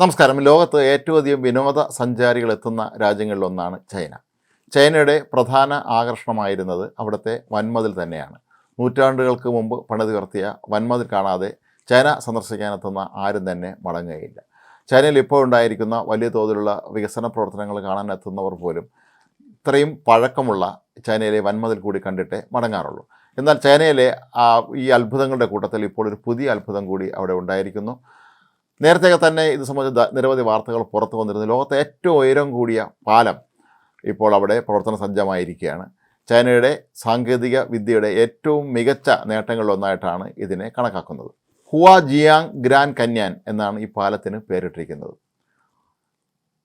നമസ്കാരം. ലോകത്ത് ഏറ്റവും അധികം വിനോദ സഞ്ചാരികൾ എത്തുന്ന രാജ്യങ്ങളിലൊന്നാണ് ചൈന. ചൈനയുടെ പ്രധാന ആകർഷണമായിരുന്നത് അവിടുത്തെ വൻമതിൽ തന്നെയാണ്. നൂറ്റാണ്ടുകൾക്ക് മുമ്പ് പണിതുയർത്തിയ വൻമതിൽ കാണാതെ ചൈന സന്ദർശിക്കാനെത്തുന്ന ആരും തന്നെ മടങ്ങുകയില്ല. ചൈനയിൽ ഇപ്പോൾ ഉണ്ടായിരിക്കുന്ന വലിയ തോതിലുള്ള വികസന പ്രവർത്തനങ്ങൾ കാണാൻ എത്തുന്നവർ പോലും ഇത്രയും പഴക്കമുള്ള ചൈനയിലെ വൻമതിൽ കൂടി കണ്ടിട്ടേ മടങ്ങാറുള്ളൂ. എന്നാൽ ചൈനയിലെ ഈ അത്ഭുതങ്ങളുടെ കൂട്ടത്തിൽ ഇപ്പോൾ ഒരു പുതിയ അത്ഭുതം കൂടി അവിടെ ഉണ്ടായിരിക്കുന്നു. നേരത്തെ തന്നെ ഇത് സംബന്ധിച്ച് നിരവധി വാർത്തകൾ പുറത്തു വന്നിരുന്നു. ലോകത്തെ ഏറ്റവും ഉയരം കൂടിയ പാലം ഇപ്പോൾ അവിടെ പ്രവർത്തന സജ്ജമായിരിക്കുകയാണ്. ചൈനയുടെ സാങ്കേതിക വിദ്യയുടെ ഏറ്റവും മികച്ച നേട്ടങ്ങളിലൊന്നായിട്ടാണ് ഇതിനെ കണക്കാക്കുന്നത്. ഹുവ ജിയാങ് ഗ്രാൻഡ് കന്യാൻ എന്നാണ് ഈ പാലത്തിന് പേരിട്ടിരിക്കുന്നത്.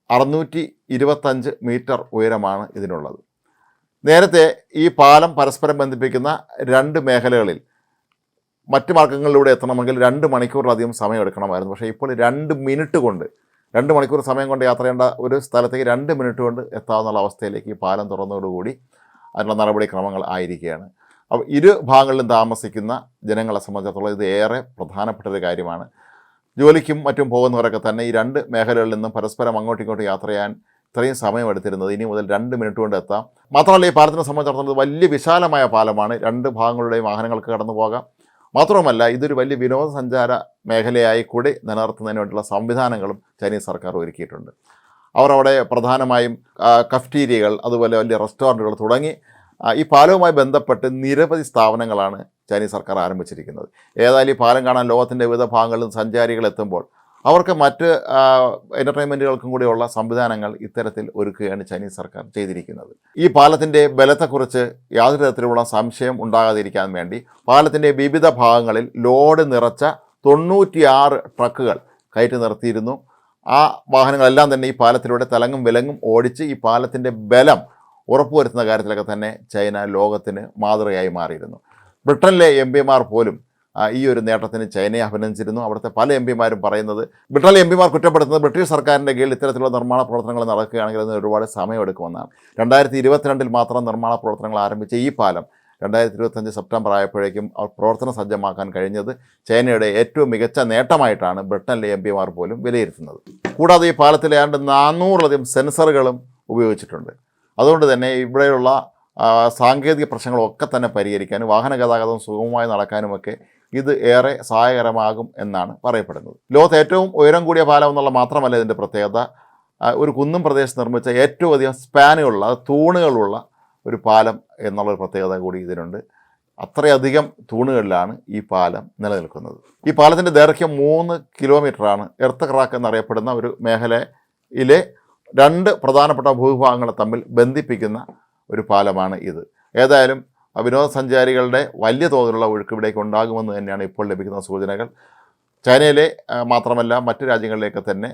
അറുന്നൂറ്റി ഇരുപത്തഞ്ച് മീറ്റർ ഉയരമാണ് ഇതിനുള്ളത്. നേരത്തെ ഈ പാലം പരസ്പരം ബന്ധിപ്പിക്കുന്ന രണ്ട് മേഖലകളിൽ മറ്റ് മാർഗങ്ങളിലൂടെ എത്തണമെങ്കിൽ രണ്ട് മണിക്കൂറിലധികം സമയം എടുക്കണമായിരുന്നു പക്ഷേ ഇപ്പോൾ രണ്ട് മിനിറ്റ് കൊണ്ട് രണ്ട് മണിക്കൂർ സമയം കൊണ്ട് യാത്ര ചെയ്യേണ്ട ഒരു സ്ഥലത്തേക്ക് രണ്ട് മിനിറ്റ് കൊണ്ട് എത്താവുന്ന അവസ്ഥയിലേക്ക് ഈ പാലം തുറന്നതോടുകൂടി അതിനുള്ള നടപടിക്രമങ്ങൾ ആയിരിക്കുകയാണ്. അപ്പോൾ ഇരു ഭാഗങ്ങളിലും താമസിക്കുന്ന ജനങ്ങളെ സംബന്ധിച്ചിടത്തോളം ഇത് ഏറെ പ്രധാനപ്പെട്ട ഒരു കാര്യമാണ്. ജോലിക്കും മറ്റും പോകുന്നവരൊക്കെ തന്നെ ഈ രണ്ട് മേഖലകളിൽ നിന്നും പരസ്പരം അങ്ങോട്ടും ഇങ്ങോട്ടും യാത്ര ചെയ്യാൻ ഇത്രയും സമയം എടുത്തിരുന്നത് ഇനി മുതൽ രണ്ട് മിനിറ്റ് കൊണ്ട് എത്താം. മാത്രമല്ല ഈ പാലത്തിനെ സംബന്ധിച്ചിടത്തോളം വലിയ വിശാലമായ പാലമാണ്. രണ്ട് ഭാഗങ്ങളുടെയും വാഹനങ്ങൾക്ക് കടന്നു പോകാം മാത്രവുമല്ല ഇതൊരു വലിയ വിനോദസഞ്ചാര മേഖലയായി കൂടി നിലനിർത്തുന്നതിന് വേണ്ടിയുള്ള സംവിധാനങ്ങളും ചൈനീസ് സർക്കാർ ഒരുക്കിയിട്ടുണ്ട്. അവർ അവിടെ പ്രധാനമായും കഫ്റ്റീരിയകൾ അതുപോലെ വലിയ റെസ്റ്റോറന്റുകൾ തുടങ്ങി ഈ പാലവുമായി ബന്ധപ്പെട്ട് നിരവധി സ്ഥാപനങ്ങളാണ് ചൈനീസ് സർക്കാർ ആരംഭിച്ചിരിക്കുന്നത്. ഏതായാലും ഈ പാലം കാണാൻ ലോകത്തിന്റെ വിവിധ ഭാഗങ്ങളിൽ സഞ്ചാരികൾ എത്തുമ്പോൾ അവർക്ക് മറ്റ് എന്റർടൈൻമെന്റുകൾക്കും കൂടിയുള്ള സംവിധാനങ്ങൾ ഇത്തരത്തിൽ ഒരുക്കുകയാണ് ചൈനീസ് സർക്കാർ ചെയ്തിരിക്കുന്നത്. ഈ പാലത്തിന്റെ ബലത്തെക്കുറിച്ച് യാതൊരു തരത്തിലുള്ള സംശയം ഉണ്ടാകാതിരിക്കാൻ വേണ്ടി പാലത്തിന്റെ വിവിധ ഭാഗങ്ങളിൽ ലോഡ് നിറച്ച തൊണ്ണൂറ്റിയാറ് ട്രക്കുകൾ കയറ്റി നിർത്തിയിരുന്നു. ആ വാഹനങ്ങളെല്ലാം തന്നെ ഈ പാലത്തിലൂടെ തലങ്ങും വിലങ്ങും ഓടിച്ച് ഈ പാലത്തിന്റെ ബലം ഉറപ്പുവരുത്തുന്ന കാര്യത്തിലൊക്കെ തന്നെ ചൈന ലോകത്തിന് മാതൃകയായി മാറിയിരുന്നു. ബ്രിട്ടനിലെ എം പിമാർ പോലും ഈ ഒരു നേട്ടത്തിന് ചൈനയെ അഭിനന്ദിച്ചിരുന്നു. അവിടുത്തെ പല എം പിമാരും പറയുന്നത് ബ്രിട്ടനിലെ എം പിമാർ കുറ്റപ്പെടുത്തുന്നത് ബ്രിട്ടീഷ് സർക്കാരിന്റെ കീഴിൽ ഇത്തരത്തിലുള്ള നിർമ്മാണ പ്രവർത്തനങ്ങൾ നടക്കുകയാണെങ്കിൽ അതിന് ഒരുപാട് സമയമെടുക്കുമെന്നാണ്. രണ്ടായിരത്തി ഇരുപത്തിരണ്ടിൽ മാത്രം നിർമ്മാണ പ്രവർത്തനങ്ങൾ ആരംഭിച്ച ഈ പാലം രണ്ടായിരത്തി ഇരുപത്തഞ്ച് സെപ്റ്റംബർ ആയപ്പോഴേക്കും അവർ പ്രവർത്തന സജ്ജമാക്കാൻ കഴിഞ്ഞത് ചൈനയുടെ ഏറ്റവും മികച്ച നേട്ടമായിട്ടാണ് ബ്രിട്ടനിലെ എം പിമാർ പോലും വിലയിരുത്തുന്നത്. കൂടാതെ ഈ പാലത്തിൽ ഏതാണ്ട് നാനൂറിലധികം സെൻസറുകളും ഉപയോഗിച്ചിട്ടുണ്ട്. അതുകൊണ്ട് തന്നെ ഇവിടെയുള്ള സാങ്കേതിക പ്രശ്നങ്ങളൊക്കെ തന്നെ പരിഹരിക്കാനും വാഹന ഗതാഗതം സുഗമമായി നടക്കാനുമൊക്കെ ഇത് ഏറെ സഹായകരമാകും എന്നാണ് പറയപ്പെടുന്നത്. ലോകത്ത് ഏറ്റവും ഉയരം കൂടിയ പാലം എന്നുള്ള മാത്രമല്ല ഇതിന്റെ പ്രത്യേകത. ഒരു കുന്നും പ്രദേശത്ത് നിർമ്മിച്ച ഏറ്റവും അധികം സ്പാനുകളുള്ള തൂണുകളുള്ള ഒരു പാലം എന്നുള്ളൊരു പ്രത്യേകത കൂടി ഇതിനുണ്ട്. അത്രയധികം തൂണുകളിലാണ് ഈ പാലം നിലനിൽക്കുന്നത്. ഈ പാലത്തിന്റെ ദൈർഘ്യം മൂന്ന് കിലോമീറ്ററാണ്. എർത്ത് ക്രാക്ക് എന്നറിയപ്പെടുന്ന ഒരു മേഖലയിലെ രണ്ട് പ്രധാനപ്പെട്ട ഭൂവിഭാഗങ്ങളെ തമ്മിൽ ബന്ധിപ്പിക്കുന്ന ഒരു പാലമാണ് ഇത്. ഏതായാലും വിനോദസഞ്ചാരികളുടെ വലിയ തോതിലുള്ള ഒഴുക്ക് ഇവിടേക്ക് ഉണ്ടാകുമെന്ന് തന്നെയാണ് ഇപ്പോൾ ലഭിക്കുന്ന സൂചനകൾ. ചൈനയിലെ മാത്രമല്ല മറ്റു രാജ്യങ്ങളിലേക്ക് തന്നെ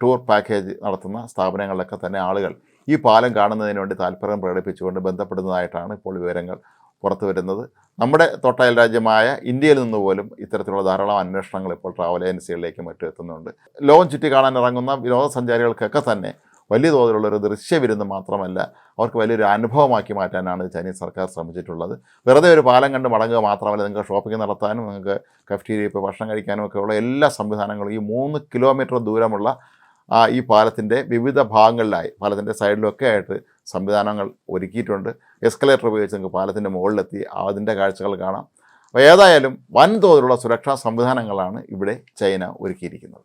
ടൂർ പാക്കേജ് നടത്തുന്ന സ്ഥാപനങ്ങളിലൊക്കെ തന്നെ ആളുകൾ ഈ പാലം കാണുന്നതിന് വേണ്ടി താല്പര്യം പ്രകടിപ്പിച്ചുകൊണ്ട് ബന്ധപ്പെടുന്നതായിട്ടാണ് ഇപ്പോൾ വിവരങ്ങൾ പുറത്തു വരുന്നത്. നമ്മുടെ തൊട്ടയൽ രാജ്യമായ ഇന്ത്യയിൽ നിന്ന് പോലും ഇത്തരത്തിലുള്ള ധാരാളം അന്വേഷണങ്ങൾ ഇപ്പോൾ ട്രാവൽ ഏജൻസികളിലേക്കും മറ്റും എത്തുന്നുണ്ട്. ലോകം ചുറ്റി കാണാൻ ഇറങ്ങുന്ന വിനോദസഞ്ചാരികൾക്കൊക്കെ തന്നെ വലിയ തോതിലുള്ള ഒരു ദൃശ്യവിരുന്ന് മാത്രമല്ല അവർക്ക് വലിയൊരു അനുഭവമാക്കി മാറ്റാനാണ് ചൈനീസ് സർക്കാർ ശ്രമിച്ചിട്ടുള്ളത്. വെറുതെ ഒരു പാലം കണ്ട് മടങ്ങുക മാത്രമല്ല നിങ്ങൾക്ക് ഷോപ്പിംഗ് നടത്താനും നിങ്ങൾക്ക് കഫ്റ്റീരിയ ഇപ്പോൾ ഭക്ഷണം കഴിക്കാനും ഒക്കെ ഉള്ള എല്ലാ സംവിധാനങ്ങളും ഈ മൂന്ന് കിലോമീറ്റർ ദൂരമുള്ള ഈ പാലത്തിന്റെ വിവിധ ഭാഗങ്ങളിലായി പാലത്തിന്റെ സൈഡിലൊക്കെ ആയിട്ട് സംവിധാനങ്ങൾ ഒരുക്കിയിട്ടുണ്ട്. എസ്കലേറ്റർ ഉപയോഗിച്ച് നിങ്ങൾക്ക് പാലത്തിന്റെ മുകളിലെത്തി അതിന്റെ കാഴ്ചകൾ കാണാം. അപ്പോൾ ഏതായാലും വൻതോതിലുള്ള സുരക്ഷാ സംവിധാനങ്ങളാണ് ഇവിടെ ചൈന ഒരുക്കിയിരിക്കുന്നത്.